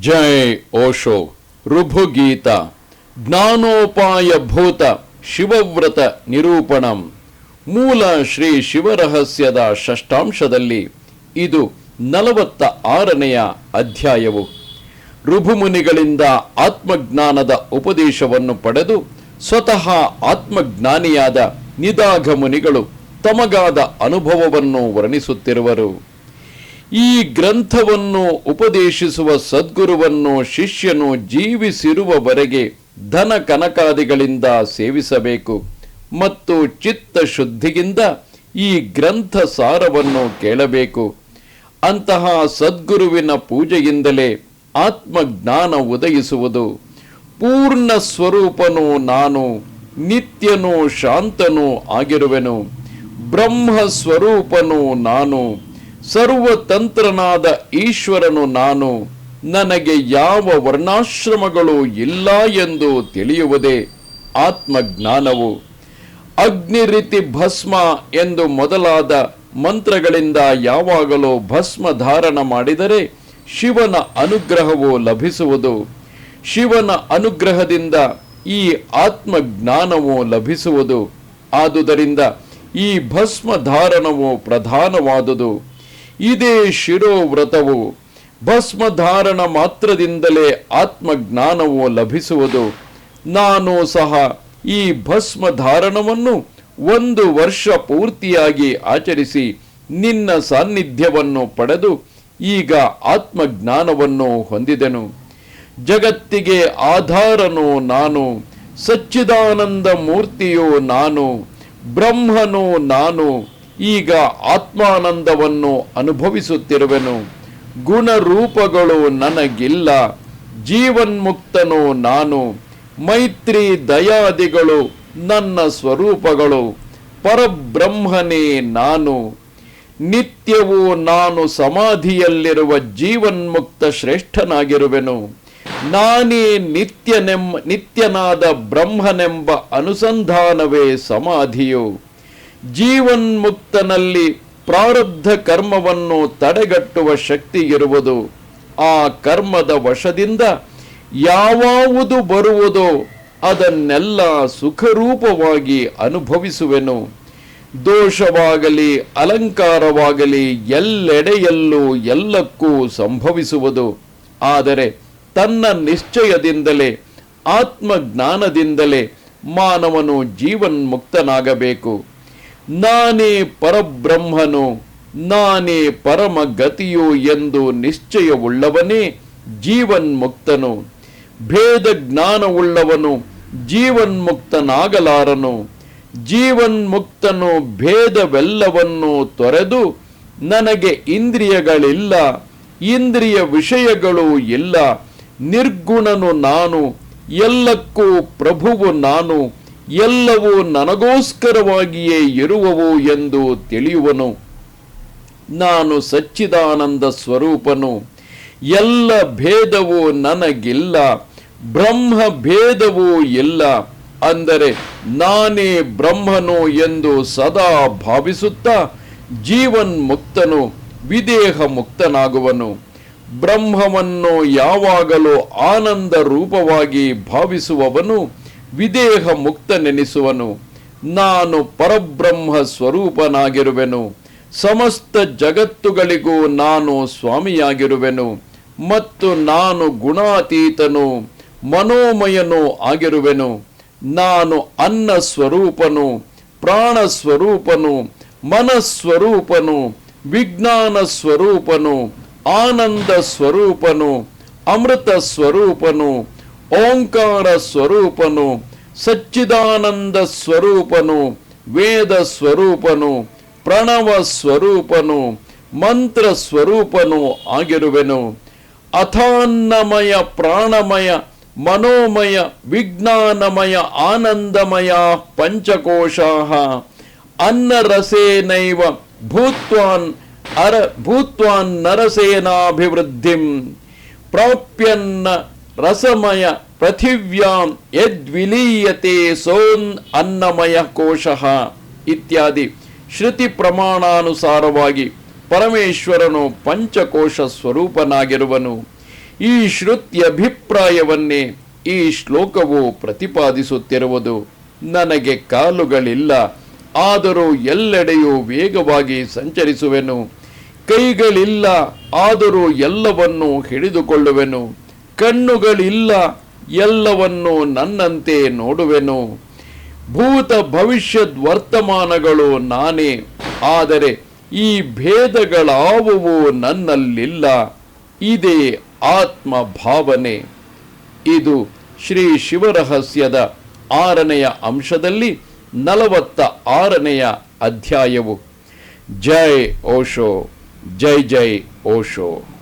ಜೈ ಓಶೋ. ಋಭುಗೀತ ಜ್ಞಾನೋಪಾಯ ಭೂತ ಶಿವವ್ರತ ನಿರೂಪಣಂ. ಮೂಲ ಶ್ರೀ ಶಿವರಹಸ್ಯದ ಷಷ್ಟಾಂಶದಲ್ಲಿ ಇದು ನಲವತ್ತ ಆರನೆಯ ಅಧ್ಯಾಯವು. ಋಭುಮುನಿಗಳಿಂದ ಆತ್ಮಜ್ಞಾನದ ಉಪದೇಶವನ್ನು ಪಡೆದು ಸ್ವತಃ ಆತ್ಮಜ್ಞಾನಿಯಾದ ನಿದಾಘ ಮುನಿಗಳು ತಮಗಾದ ಅನುಭವವನ್ನು ವರ್ಣಿಸುತ್ತಿರುವರು. ಈ ಗ್ರಂಥವನ್ನು ಉಪದೇಶಿಸುವ ಸದ್ಗುರುವನ್ನು ಶಿಷ್ಯನು ಜೀವಿಸಿರುವವರೆಗೆ ಧನ ಕನಕಾದಿಗಳಿಂದ ಸೇವಿಸಬೇಕು ಮತ್ತು ಚಿತ್ತ ಶುದ್ಧಿಯಿಂದ ಈ ಗ್ರಂಥ ಸಾರವನ್ನು ಕೇಳಬೇಕು. ಅಂತಹ ಸದ್ಗುರುವಿನ ಪೂಜೆಯಿಂದಲೇ ಆತ್ಮಜ್ಞಾನ ಉದಯಿಸುವುದು. ಪೂರ್ಣ ಸ್ವರೂಪನು ನಾನು, ನಿತ್ಯನೂ ಶಾಂತನೂ ಆಗಿರುವೆನು. ಬ್ರಹ್ಮ ಸ್ವರೂಪನು ನಾನು ಸರ್ವತಂತ್ರನಾದ ಈಶ್ವರನು ನಾನು, ನನಗೆ ಯಾವ ವರ್ಣಾಶ್ರಮಗಳು ಇಲ್ಲ ಎಂದು ತಿಳಿಯುವುದೇ ಆತ್ಮಜ್ಞಾನವು. ಅಗ್ನಿ ರೀತಿ ಭಸ್ಮ ಎಂದು ಮೊದಲಾದ ಮಂತ್ರಗಳಿಂದ ಯಾವಾಗಲೂ ಭಸ್ಮ ಧಾರಣ ಮಾಡಿದರೆ ಶಿವನ ಅನುಗ್ರಹವು ಲಭಿಸುವುದು. ಶಿವನ ಅನುಗ್ರಹದಿಂದ ಈ ಆತ್ಮಜ್ಞಾನವು ಲಭಿಸುವುದು. ಆದುದರಿಂದ ಈ ಭಸ್ಮ ಧಾರಣವು ಪ್ರಧಾನವಾದುದು. ಇದೇ ಶಿರೋವ್ರತವು ಭಸ್ಮಧಾರಣ ಮಾತ್ರದಿಂದಲೇ ಆತ್ಮಜ್ಞಾನವು ಲಭಿಸುವುದು. ನಾನು ಸಹ ಈ ಭಸ್ಮಧಾರಣವನ್ನು ಒಂದು ವರ್ಷ ಪೂರ್ತಿಯಾಗಿ ಆಚರಿಸಿ ನಿನ್ನ ಸಾನ್ನಿಧ್ಯವನ್ನು ಪಡೆದು ಈಗ ಆತ್ಮಜ್ಞಾನವನ್ನು ಹೊಂದಿದೆನು. ಜಗತ್ತಿಗೆ ಆಧಾರನು ನಾನು, ಸಚ್ಚಿದಾನಂದ ಮೂರ್ತಿಯು ನಾನು, ಬ್ರಹ್ಮನು ನಾನು ಈಗ ಆತ್ಮಾನಂದವನ್ನು ಅನುಭವಿಸುತ್ತಿರುವೆನು. ಗುಣರೂಪಗಳು ನನಗಿಲ್ಲ. ಜೀವನ್ಮುಕ್ತನು ನಾನು. ಮೈತ್ರಿ ದಯಾದಿಗಳು ನನ್ನ ಸ್ವರೂಪಗಳು. ಪರಬ್ರಹ್ಮನೇ ನಾನು. ನಿತ್ಯವೂ ನಾನು ಸಮಾಧಿಯಲ್ಲಿರುವ ಜೀವನ್ಮುಕ್ತ ಶ್ರೇಷ್ಠನಾಗಿರುವೆನು. ನಾನೇ ನಿತ್ಯನೆಂ ನಿತ್ಯನಾದ ಬ್ರಹ್ಮನೆಂಬ ಅನುಸಂಧಾನವೇ ಸಮಾಧಿಯು. ಜೀವನ್ಮುಕ್ತನಲ್ಲಿ ಪ್ರಾರಬ್ಧ ಕರ್ಮವನ್ನು ತಡೆಗಟ್ಟುವ ಶಕ್ತಿ ಇರುವುದು, ಆ ಕರ್ಮದ ವಶದಿಂದ ಯಾವುದು ಬರುವುದೋ ಅದನ್ನೆಲ್ಲ ಸುಖರೂಪವಾಗಿ ಅನುಭವಿಸುವೆನು. ದೋಷವಾಗಲಿ, ಅಲಂಕಾರವಾಗಲಿ, ಎಲ್ಲೆಡೆಯಲ್ಲೂ ಎಲ್ಲಕ್ಕೂ ಸಂಭವಿಸುವುದು. ಆದರೆ ತನ್ನ ನಿಶ್ಚಯದಿಂದಲೇ, ಆತ್ಮಜ್ಞಾನದಿಂದಲೇ ಮಾನವನು ಜೀವನ್ಮುಕ್ತನಾಗಬೇಕು. ನಾನೇ ಪರಬ್ರಹ್ಮನು, ನಾನೇ ಪರಮ ಗತಿಯು ಎಂದು ನಿಶ್ಚಯವುಳ್ಳವನೇ ಜೀವನ್ಮುಕ್ತನು. ಭೇದ ಜ್ಞಾನವುಳ್ಳವನು ಜೀವನ್ಮುಕ್ತನಾಗಲಾರನು. ಜೀವನ್ಮುಕ್ತನು ಭೇದವೆಲ್ಲವನ್ನು ತೊರೆದು ನನಗೆ ಇಂದ್ರಿಯಗಳಿಲ್ಲ, ಇಂದ್ರಿಯ ವಿಷಯಗಳು ಇಲ್ಲ. ನಿರ್ಗುಣನು ನಾನು, ಎಲ್ಲಕ್ಕೂ ಪ್ರಭುವು ನಾನು ಎಲ್ಲವೂ ನನಗೋಸ್ಕರವಾಗಿಯೇ ಇರುವವು ಎಂದು ತಿಳಿಯುವನು. ನಾನು ಸಚ್ಚಿದಾನಂದ ಸ್ವರೂಪನು. ಎಲ್ಲ ಭೇದವು ನನಗಿಲ್ಲ. ಬ್ರಹ್ಮ ಭೇದವೂ ಇಲ್ಲ. ಅಂದರೆ ನಾನೇ ಬ್ರಹ್ಮನು ಎಂದು ಸದಾ ಭಾವಿಸುತ್ತಾ ಜೀವನ್ ಮುಕ್ತನು, ವಿದೇಹ ಮುಕ್ತನಾಗುವನು. ಬ್ರಹ್ಮವನ್ನು ಯಾವಾಗಲೂ ಆನಂದ ರೂಪವಾಗಿ ಭಾವಿಸುವವನು. ವಿದೇಹ ಮುಕ್ತನೆನಿಸುವನು ನಾನು ಪರಬ್ರಹ್ಮ ಸ್ವರೂಪನಾಗಿರುವೆನು. ಸಮಸ್ತ ಜಗತ್ತುಗಳಿಗೂ ನಾನು ಸ್ವಾಮಿಯಾಗಿರುವೆನು. ಮತ್ತು ನಾನು ಗುಣಾತೀತನು, ಮನೋಮಯನೂ ಆಗಿರುವೆನು. ನಾನು ಅನ್ನ ಸ್ವರೂಪನು ಪ್ರಾಣ ಸ್ವರೂಪನು ಮನಸ್ವರೂಪನು ವಿಜ್ಞಾನ ಸ್ವರೂಪನು ಆನಂದ ಸ್ವರೂಪನು ಅಮೃತ ಸ್ವರೂಪನು ಓಂಕಾರ ಸ್ವರೂಪನು, ಸಚ್ಚಿದಾನಂದ ಸ್ವರೂಪನು, ವೇದ ಸ್ವರೂಪನು, ಪ್ರಣವ ಸ್ವರೂಪನು, ಮಂತ್ರ ಸ್ವರೂಪನು ಆಗಿರುವೆನು. ಅಥಾನ್ನಮಯ, ಪ್ರಾಣಮಯ, ಮನೋಮಯ, ವಿಜ್ಞಾನಮಯ, ಆನಂದಮಯ ಪಂಚಕೋಶಾ ಅನ್ನರಸೇನೈವ ಭೂತ್ವಾನ್, ಅರ ಭೂತ್ವಾನ್ ನರಸೇನಾಭಿವೃದ್ಧಿಂ. ಪ್ರಾಪ್ಯನ್ನ ರಸಮಯ ಪೃಥಿವ್ಯಾಂ ಯದ್ವಿಲೀಯತೆ ಸೋನ್ ಅನ್ನಮಯ ಕೋಶಃ ಇತ್ಯಾದಿ ಶ್ರುತಿ ಪ್ರಮಾಣಾನುಸಾರವಾಗಿ ಪರಮೇಶ್ವರನು ಪಂಚಕೋಶ ಸ್ವರೂಪನಾಗಿರುವನು. ಈ ಶ್ರುತ್ಯಭಿಪ್ರಾಯವನ್ನೇ ಈ ಶ್ಲೋಕವು ಪ್ರತಿಪಾದಿಸುತ್ತಿರುವುದು. ನನಗೆ ಕಾಲುಗಳಿಲ್ಲ, ಆದರೂ ಎಲ್ಲೆಡೆಯೂ ವೇಗವಾಗಿ ಸಂಚರಿಸುವೆನು. ಕೈಗಳಿಲ್ಲ, ಆದರೂ ಎಲ್ಲವನ್ನೂ ಹಿಡಿದುಕೊಳ್ಳುವೆನು. ಕಣ್ಣುಗಳಿಲ್ಲ, ಎಲ್ಲವನ್ನು ನನ್ನಂತೆ ನೋಡುವೆನು. ಭೂತ ಭವಿಷ್ಯದ್ ವರ್ತಮಾನಗಳು ನಾನೇ, ಆದರೆ ಈ ಭೇದಗಳಾವುವು ನನ್ನಲ್ಲಿಲ್ಲ. ಇದೇ ಆತ್ಮ ಭಾವನೆ ಇದು ಶ್ರೀ ಶಿವರಹಸ್ಯದ ಆರನೆಯ ಅಂಶದಲ್ಲಿ ನಲವತ್ತ ಆರನೆಯ ಅಧ್ಯಾಯವು. ಜೈ ಓಶೋ, ಜೈ ಜೈ ಓಶೋ.